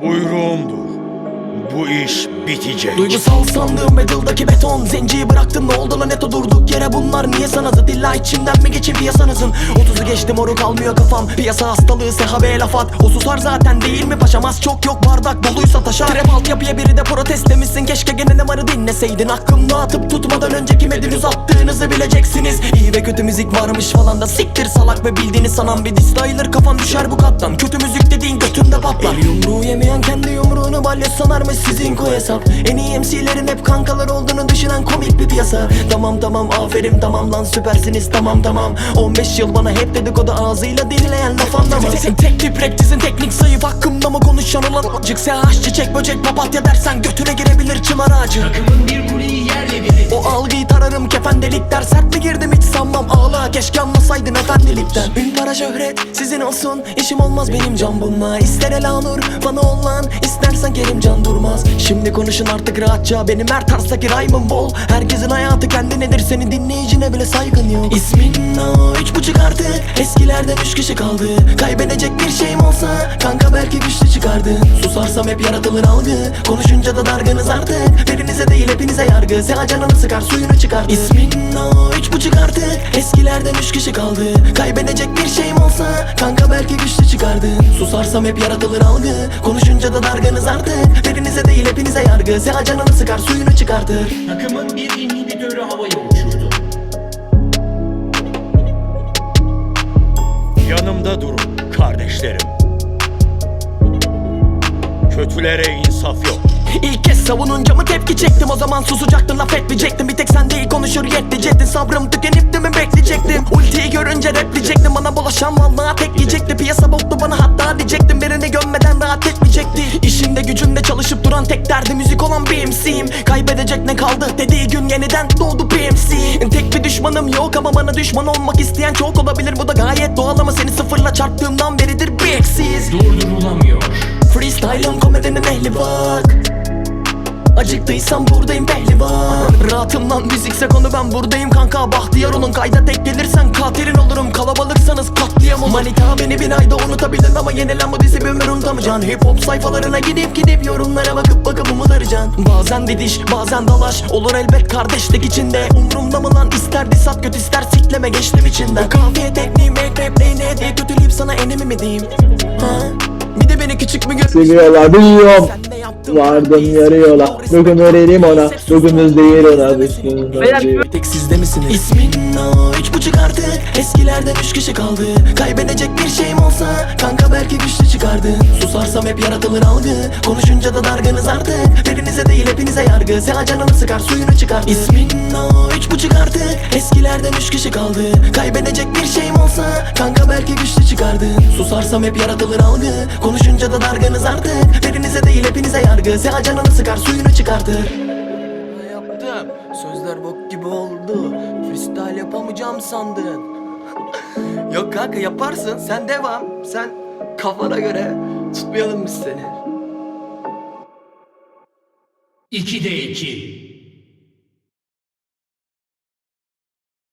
Buyruğumdur. Bu iş bitecek. Duygusal sandığım battle'daki beton Zenciyi bıraktın ne oldu lan neto durduk yere bunlar niye sana zıt illa içimden mi geçin piyasanızın 30'u geçtim moru kalmıyor kafam. Piyasa hastalığı sehabe laf at O susar zaten değil mi paşam? Az çok yok bardak doluysa taşar. Trap altyapıya biri de protest demişsin. Keşke gene ne varı dinleseydin. Aklımda atıp tutmadan önce kime dünüz attığınızı bileceksiniz. İyi ve kötü müzik varmış falan da siktir salak ve bildiğini sanan bir distayılır kafan düşer bu kattan. Kötü müzik dediğin götünde patlar. El yumruğu yemeyen kendi yumruğunu balya sanarmış sizin koy hesap En iyi MC'lerin hep kankalar olduğunu düşünen komik bir piyasa. Tamam tamam aferin tamam lan süpersiniz tamam tamam. 15 yıl bana hep dedikodu ağzıyla dinleyen laf anlamaz. Tek bir practice'in teknik zayıf hakkımda mı konuşan olan acık SH çiçek böcek papatya dersen götüne girebilir çınar ağacı. Takımın bir kuleyi yerle bir etti o algıyı tararım kefen delikler Sert mi girdim hiç sanmam. Ağla Keşke anlasaydın efendilikten. Ün para şöhret sizin olsun işim olmaz benim can bununla. İster Elanur bana ol lan İstersen Kerimcan durmaz. Şimdi konuşun artık rahatça. Benim her tarzdaki rhyme'ım bol. Herkesin hayatı kendinedir Senin dinleyicine bile saygın yok. İsmin o. Üç buçuk artık. Eskilerden üç kişi kaldı. Kaybedecek bir şeyim olsa Kanka çıkardı Susarsam hep yaratılır algı. Konuşunca da dargınız artık. Birinize değil hepinize yargı. Sen canını sıkar suyunu çıkardı İsmin o üç buçuk artık. Eskilerden üç kişi kaldı. Kaybedecek bir şeyim olsa Kanka belki güçlü çıkardı. Susarsam hep yaratılır algı. Konuşunca da dargınız artık. Birinize değil hepinize yargı. Sen canını sıkar suyunu çıkartır. Takımın bir inhibitörü havaya uçurdu. Yanımda durun kardeşlerim. Kötülere insaf yok. İlk kez savununca mı tepki çektim? O zaman susacaktın laf etmeyecektim Bir tek sen değil konuşur yetmeyecektin. Sabrım tükenip de mi bekleyecektim. Ultiyi görünce repleyecektim. Bana bulaşan vallahi tek yiyecekti. Piyasa boktu bana hatta diyecektim. Birini gömmeden rahat etmeyecekti. İşinde gücünde çalışıp duran tek derdi Müzik olan bir MC'yim Kaybedecek ne kaldı? Dediği gün yeniden doğdu PMC Tek bir düşmanım yok ama bana düşman olmak isteyen çok olabilir. Bu da gayet doğal ama seni sıfırla çarptığımdan beridir bir eksiz. Durdurulamıyor Freestyle'ım komedinin ehli bak. Acıktıysan buradayım pehlivan. Rahatımdan müzikse konu ben buradayım kanka. Bahtiyar olun kayda tek gelirsen katilin olurum. Kalabalıksanız katliam olur. Manita beni bir ayda unutabilir ama yenilen bu dizi bir ömür unutamayacaksın. Hip hop sayfalarına gidip gidip yorumlara bakıp bakıp umut arayacaksın Bazen didiş bazen dalaş olur elbet kardeşlik içinde. Umrumda mı lan? İster disat kötü ister sikleme geçtim içinden. Kafiye tekniğim make rap ne diye kötüleyip sana enemi mi diyeyim? Ha? Küçük mü görüyorsun? Seviyorlar biliyorum. Vardım yarıyorlar. Bugün vereyim ona. Bugünüz değil ona. Bugün Tek sizde misiniz? İsmin o üç buçuk artık. Eskilerden üç kişi kaldı. Kaybedecek bir şeyim olsa Kanka belki güçlü çıkardı. Susarsam hep yaratılır algı. Konuşunca da dargınız artık. Birinize değil hepinize yargı. Sen canını sıkar suyunu çıkardı İsmin o üç buçuk artık. Eskilerden üç kişi kaldı. Kaybedecek bir şeyim olsa Kanka belki güçlü çıkardı. Susarsam hep yaratılır algı. Konuşunca da dargınız artık. Birinize değil hepinize yargı. Sen canını sıkar suyunu çıkartır yaptım. Sözler bok gibi oldu. Yapamayacağım sandın. Yok kanka yaparsın. Sen devam. Sen kafana göre tutmayalım biz seni. 2'de 2